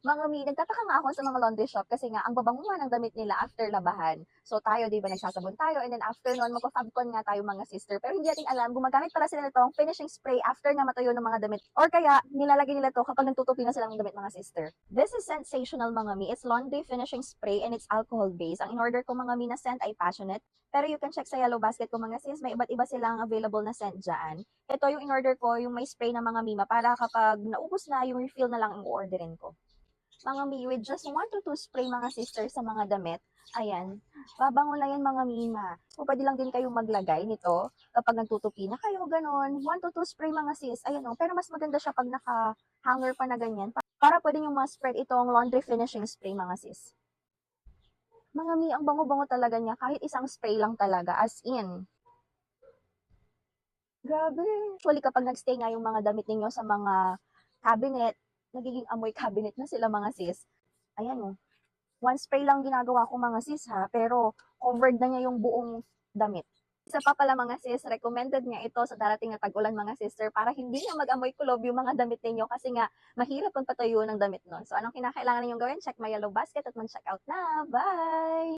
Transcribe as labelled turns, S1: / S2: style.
S1: Mga mi, nagtataka nga ako sa mga laundry shop kasi nga ang babango nga ng damit nila after labahan. So tayo, di ba, nagsasabon tayo and then after nun, magpa-fabcon nga tayo mga sister. Pero hindi natin alam, gumagamit pala sila nitong finishing spray after nga matuyo ng mga damit. Or kaya, nilalagay nila to kapag nagtutupi na sila ng damit mga sister. This is sensational mga mi. It's laundry finishing spray and it's alcohol based. Ang in-order ko mga mi na scent ay passionate. Pero you can check sa yellow basket ko mga sis, may iba't iba silang available na scent dyan. Ito yung in-order ko, yung may spray na mga mima para kapag naubos na, yung refill na lang ang orderin ko mga mi, with just one to two spray mga sister sa mga damit, ayan, babango lang yan mga mima. So, pwede lang din kayong maglagay nito kapag nagtutupi na kayo, ganon. One to two spray mga sis, ayan o. Pero mas maganda siya pag naka-hanger pa na ganyan. pa- Para pwede nyo ma-spread itong laundry finishing spray mga sis. Mga mi, ang bango-bango talaga niya, kahit isang spray lang talaga, as in. Grabe. Actually, kapag nagstay nga yung mga damit ninyo sa mga cabinet, nagiging amoy cabinet na sila mga sis. Ayan o. One spray lang ginagawa ko mga sis ha, pero covered na niya yung buong damit. Isa pa pala mga sis, recommended niya ito sa darating na tag-ulan mga sister para hindi niya mag-amoy kulob yung mga damit ninyo kasi nga mahirap magpatuyo ng damit nun. So anong kinakailangan ninyong gawin? Check my yellow basket at mag-check out na. Bye!